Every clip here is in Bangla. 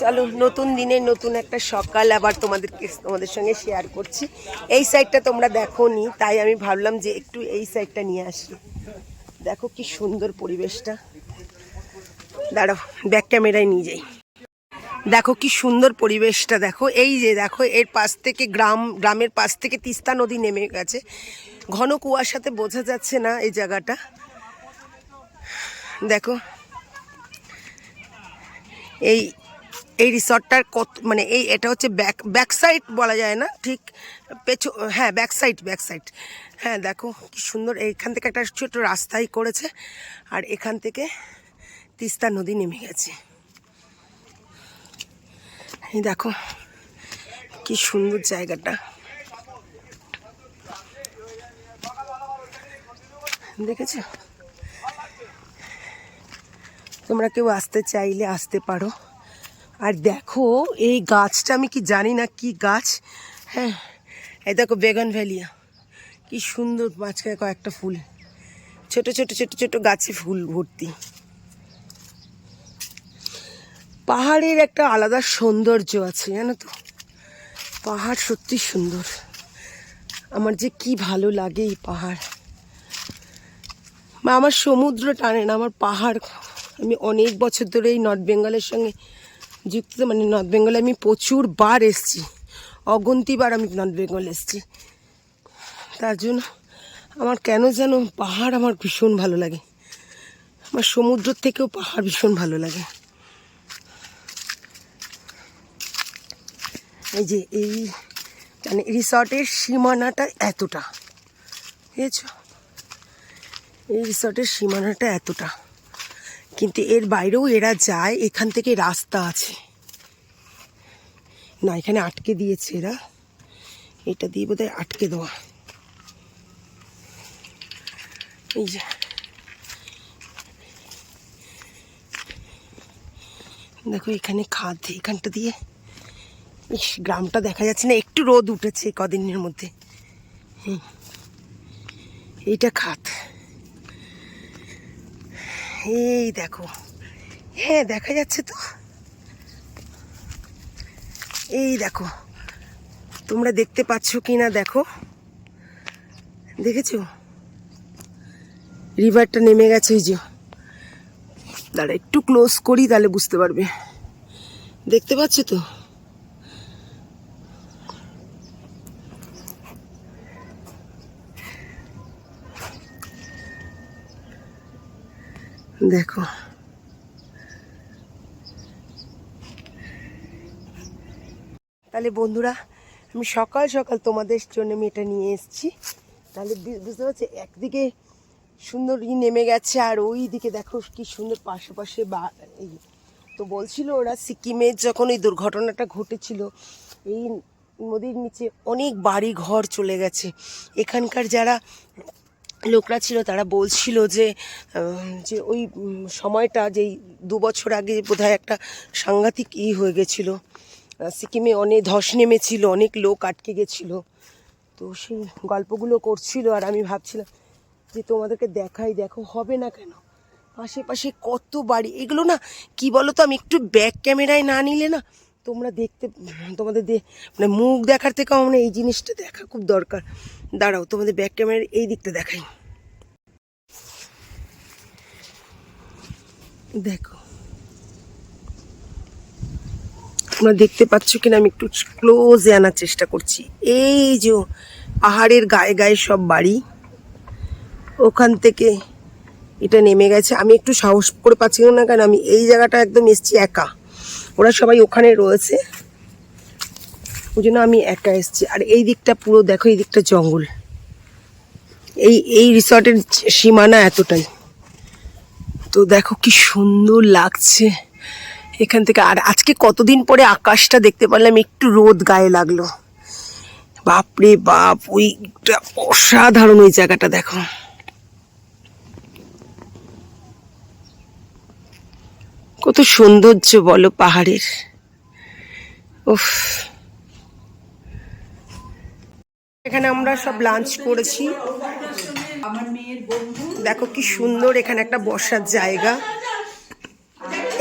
চলো, নতুন দিনে নতুন একটা সকাল আবার তোমাদেরকে, তোমাদের সঙ্গে শেয়ার করছি। এই সাইডটা তোমরা দেখো নি তাই আমি ভাবলাম যে একটু এই সাইডটা নিয়ে আসি। দেখো কি সুন্দর পরিবেশটা। দাঁড়াও ব্যাক ক্যামেরায় নিয়ে যাই। দেখো কি সুন্দর পরিবেশটা, দেখো, এই যে দেখো, এর পাশ থেকে গ্রাম, গ্রামের পাশ থেকে তিস্তা নদী নেমে গেছে। ঘন কুয়াশাতে বোঝা যাচ্ছে না এই জায়গাটা। দেখো এই এই রিসর্টটার কত মানে এই এটা হচ্ছে ব্যাক ব্যাক সাইড বলা যায় না, ঠিক পেছু হ্যাঁ ব্যাক সাইড ব্যাক সাইড। হ্যাঁ দেখো কি সুন্দর, এইখান থেকে একটা ছোট রাস্তাই করেছে, আর এখান থেকে তিস্তা নদী নেমে গেছে। এই দেখো কি সুন্দর জায়গাটা। দেখেছ? তোমরা কেউ আসতে চাইলে আসতে পারো। আর দেখো, এই গাছটা আমি কি জানি না কি গাছ। হ্যাঁ এই দেখো বেগন ভ্যালিয়া। কি সুন্দর মাঝখানে কয়েকটা ফুল। ছোট ছোট ছোট ছোট গাছে ফুল ভর্তি। পাহাড়ের একটা আলাদা সৌন্দর্য আছে, জানো তো? পাহাড় সত্যি সুন্দর। আমার যে কি ভালো লাগে এই পাহাড়। আমার সমুদ্র টানে না, আমার পাহাড়। আমি অনেক বছর ধরে এই নর্থ বেঙ্গলের সঙ্গে যুক্ত মানে নর্থ বেঙ্গলে আমি প্রচুর বার এসেছি। অগন্তিবার আমি নর্থ বেঙ্গল এসেছি। তার জন্য আমার কেন যেন পাহাড় আমার ভীষণ ভালো লাগে। আমার সমুদ্র থেকেও পাহাড় ভীষণ ভালো লাগে। এই যে এই মানে রিসর্টের সীমানাটা এতটা। বুঝেছ? এই রিসর্টের সীমানাটা এতটা। কিন্তু এর বাইরেও এরা যায়, এখান থেকে রাস্তা আছে। না, এখানে আটকে দিয়েছে এরা। এটা দিয়ে বোধহয় আটকে দেওয়া। এই যে। দেখো, এখানে খাদ, এখানটা দিয়ে। ইস, গ্রামটা দেখা যাচ্ছে না, একটু রোদ উঠেছে কদিনের মধ্যে। হুম। এইটা খাত এই দেখো। হ্যাঁ দেখা যাচ্ছে তো। এই দেখো। তোমরা দেখতে পাচ্ছ কি না দেখো। দেখেছ? রিভারটা নেমে গেছে এই যে। দাঁড়া, একটু ক্লোজ করি, তাহলে বুঝতে পারবে। দেখতে পাচ্ছ তো? দেখো। তাহলে বন্ধুরা, আমি সকাল সকাল তোমাদের জন্য আমি এটা নিয়ে এসেছি। তাহলে বুঝতে পারছি? একদিকে সুন্দর ই নেমে গেছে, আর ওই দিকে দেখো কি সুন্দর পাশে বা, এই তো বলছিল ওরা সিকিমে যখন এই দুর্ঘটনাটা ঘটেছিল, এই নদীর নিচে অনেক বাড়ি ঘর চলে গেছে। এখানকার যারা লোকরা ছিল, তারা বলছিল যে যে ওই সময়টা যেই দু বছর আগে বোধহয় একটা সাংঘাতিক ই হয়ে গেছিল। সিকিমে অনেক ধস নেমেছিল, অনেক লোক আটকে গেছিল। তো সেই গল্পগুলো করছিল আর আমি ভাবছিলাম যে তোমাদেরকে দেখাই, দেখো হবে না কেন? আশেপাশে কত বাড়ি এগুলো না, কি বলো তো আমি একটু ব্যাক ক্যামেরায় না নিলে না তোমরা দেখতে, তোমাদের মানে মুখ দেখার থেকে মনে এই জিনিসটা দেখা খুব দরকার। দাঁড়াও, তোমাদের ব্যাক ক্যামেরার এই দিকটা দেখাই। দেখো। তোমরা দেখতে পাচ্ছ কিনা আমি একটু ক্লোজে আনার চেষ্টা করছি। এই যে পাহাড়ের গায়ে গায়ে সব বাড়ি, ওখান থেকে এটা নেমে গেছে। আমি একটু সাহস করে পাচ্ছি না কেন, আমি এই জায়গাটা একদম এসছি একা। ওরা সবাই ওখানে রয়েছে। ওই জন্য আমি একা এসছি। আর এই দিকটা পুরো দেখো, এই দিকটা জঙ্গল। এই এই রিসর্টের সীমানা এতটাই। তো দেখো কি সুন্দর লাগছে এখান থেকে। আর আজকে কতদিন পরে আকাশটা দেখতে পারলাম, একটু রোদ গায়ে লাগল। বাপরে বাপ ওইটা অসাধারণ ওই জায়গাটা দেখো। কত সৌন্দর্য বলো পাহাড়ের। উফ। এখানে আমরা সব লাঞ্চ করেছি। দেখো কি সুন্দর এখানে একটা বসার জায়গা।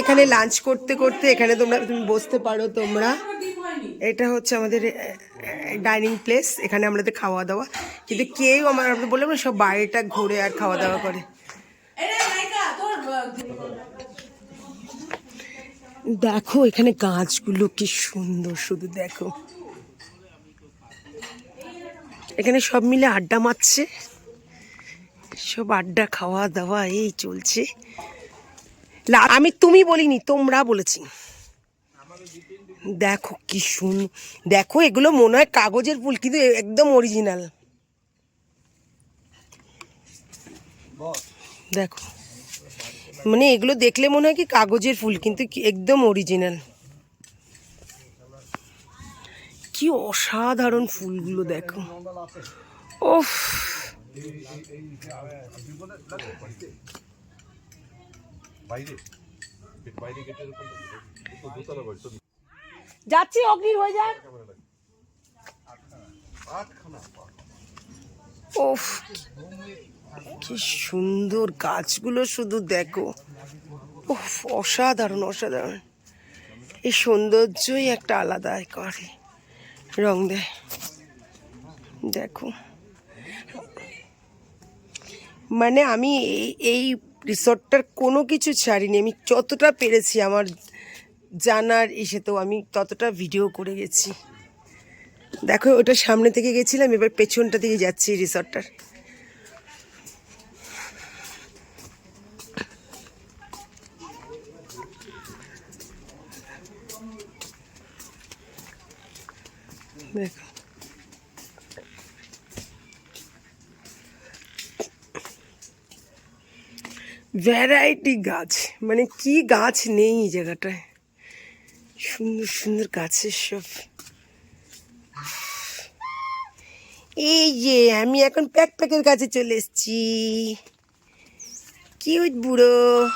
এখানে লাঞ্চ করতে করতে এখানে তোমরা, তুমি বসতে পারো তোমরা। এটা হচ্ছে আমাদের ডাইনিং প্লেস এখানে আমাদের খাওয়া দাওয়া কিন্তু কেউ আমার আমরা বললাম সব বাইরেটা ঘুরে আর খাওয়া দাওয়া করে। দেখো, এখানে গাছগুলো কি সুন্দর, শুধু দেখো। এখানে সব মিলে আড্ডা মারছে। সব আড্ডা খাওয়া দাওয়া এই চলছে। আমি তুমি বলিনি, তোমরা বলেছি। দেখো কি শুন দেখো, এগুলো মনে হয় কাগজের ফুল, কিন্তু একদম অরিজিনাল দেখো। মানে এগুলো দেখলে মনে হয় কি কাগজের ফুল, কিন্তু একদম অরিজিনাল কি অসাধারণ ফুলগুলো দেখো। ওফ যাচ্ছি, অগ্নির হয়ে ওফ কি সুন্দর গাছগুলো শুধু দেখো। অসাধারণ অসাধারণ। এই সৌন্দর্যই একটা আলাদা করে। রং দেয় দেখো। মানে আমি এই রিসর্টটার কোনো কিছু ছাড়িনি। আমি যতটা পেরেছি আমার জানার ইসেতেও আমি ততটা ভিডিও করে গেছি। দেখো, ওটা সামনে থেকে গেছিলাম, এবার পেছনটা থেকে যাচ্ছি রিসর্টটার। দেখো। ভ্যারাইটি গাছ। মানে কি গাছ নেই এই জায়গাটায়? সুন্দর সুন্দর গাছের সব। এই যে, আমি এখন প্যাক প্যাকের কাছে চলে এসেছি। কিউট বুড়ো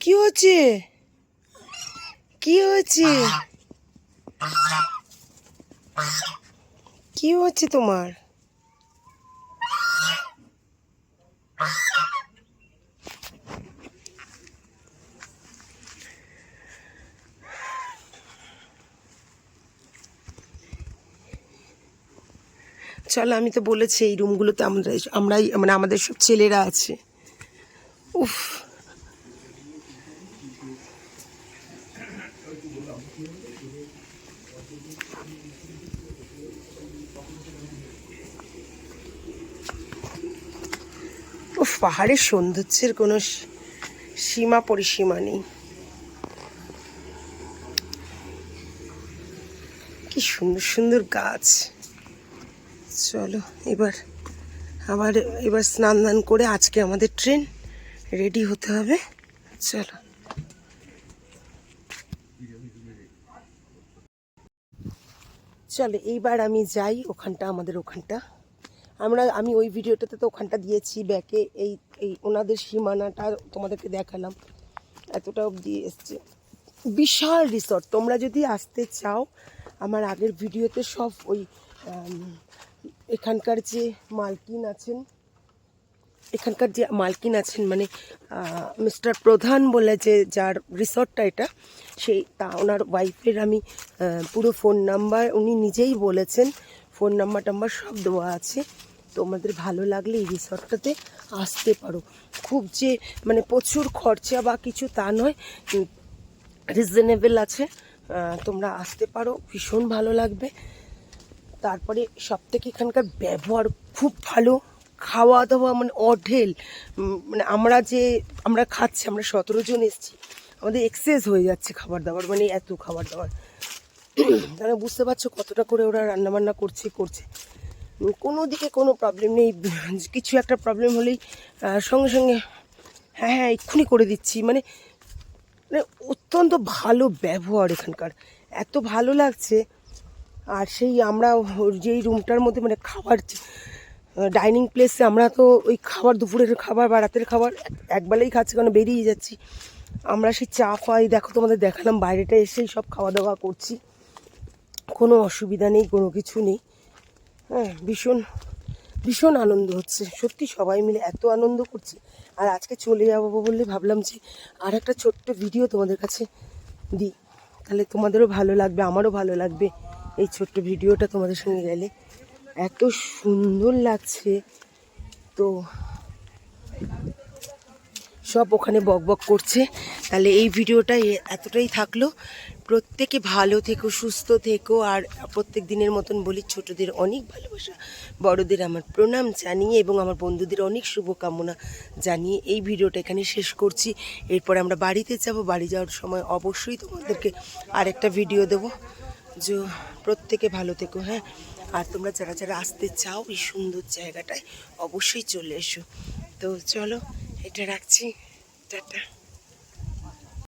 কি হচ্ছে কি হচ্ছে? কি হচ্ছে তোমার? চলো, আমি তো বলেছি এই রুমগুলোতে আমরা আমরাই মানে আমাদের সব ছেলেরা আছে। উফ। উফ পাহাড়ের সৌন্দর্যের কোনো সীমা পরিসীমা নেই। কি সুন্দর সুন্দর গাছ। চলো, এবার আবার, এবার স্নান দান করে আজকে আমাদের ট্রেন রেডি হতে হবে। চলো। চলো, এইবার আমি যাই, ওখানটা, আমাদের ওখানটা। আমরা, আমি ওই ভিডিওটাতে তো ওখানটা দিয়েছি ব্যাকে, এই এই ওনাদের সীমানাটা তোমাদেরকে দেখালাম। এতটা অবধি এসছে। বিশাল রিসর্ট তোমরা যদি আসতে চাও, আমার আগের ভিডিওতে সব ওই এখানকার যে মালকিন আছেন, এখানকার যে মালকিন আছেন মানে মিস্টার প্রধান বলে যে যার রিসর্টটা এটা, সেই তা, ওনার ওয়াইফের আমি পুরো ফোন নাম্বার উনি নিজেই বলেছেন। ফোন নাম্বার টাম্বার সব দেওয়া আছে। তোমাদের ভালো লাগলে এই রিসর্টটাতে আসতে পারো। খুব যে মানে প্রচুর খরচা বা কিছু তা নয় রিজনেবল আছে তোমরা আসতে পারো, ভীষণ ভালো লাগবে। তারপরে সব থেকে এখানকার ব্যবহার খুব ভালো। খাওয়া দাওয়া মানে অঢেল। মানে আমরা যে, আমরা খাচ্ছি, আমরা সতেরো জন এসেছি, আমাদের এক্সেস হয়ে যাচ্ছে খাবার দাবার মানে এত খাবার দাবার তারা বুঝতে পারছ কতটা করে ওরা রান্নাবান্না করছে করছে। কোনো দিকে কোনো প্রবলেম নেই। কিছু একটা প্রবলেম হলেই সঙ্গে সঙ্গে হ্যাঁ হ্যাঁ এক্ষুনি করে দিচ্ছি। মানে মানে অত্যন্ত ভালো ব্যবহার এখানকার। এত ভালো লাগছে। আর সেই আমরা যেই রুমটার মধ্যে মানে খাবার ডাইনিং প্লেসে আমরা তো ওই খাবার, দুপুরের খাবার বা রাতের খাবার একবেলাই খাচ্ছি, কারণ বেরিয়ে যাচ্ছি। আমরা সেই চা ফাই দেখো তোমাদের দেখালাম, বাইরেটা এসেই সব খাওয়া দাওয়া করছি। কোনো অসুবিধা নেই, কোনো কিছু নেই। হ্যাঁ ভীষণ ভীষণ আনন্দ হচ্ছে। সত্যি সবাই মিলে এত আনন্দ করছি। আর আজকে চলে যাব বলে ভাবলাম যে আর একটা ছোট্ট ভিডিও তোমাদের কাছে দিই। তাহলে তোমাদেরও ভালো লাগবে, আমারও ভালো লাগবে এই ছোট্ট ভিডিওটা তোমাদের সঙ্গে গেলে। এত সুন্দর লাগছে। তো সব ওখানে বক বক করছে। তাহলে এই ভিডিওটা এতটাই থাকল। প্রত্যেকে ভালো থেকো, সুস্থ থেকো, আর প্রত্যেক দিনের মতন বলি ছোটদের অনেক ভালোবাসা। বড়দের আমার প্রণাম জানিয়ে এবং আমার বন্ধুদের অনেক শুভকামনা জানিয়ে এই ভিডিওটা এখানে শেষ করছি। এরপর আমরা বাড়িতে যাব। বাড়ি যাওয়ার সময় অবশ্যই তোমাদেরকে আরেকটা ভিডিও দেবো। যে প্রত্যেকে ভালো থেকো হ্যাঁ? আর তোমরা যারা যারা আসতে চাও এই সুন্দর জায়গাটায় অবশ্যই চলে এসো। তো চলো, এটা রাখছি। টাটা।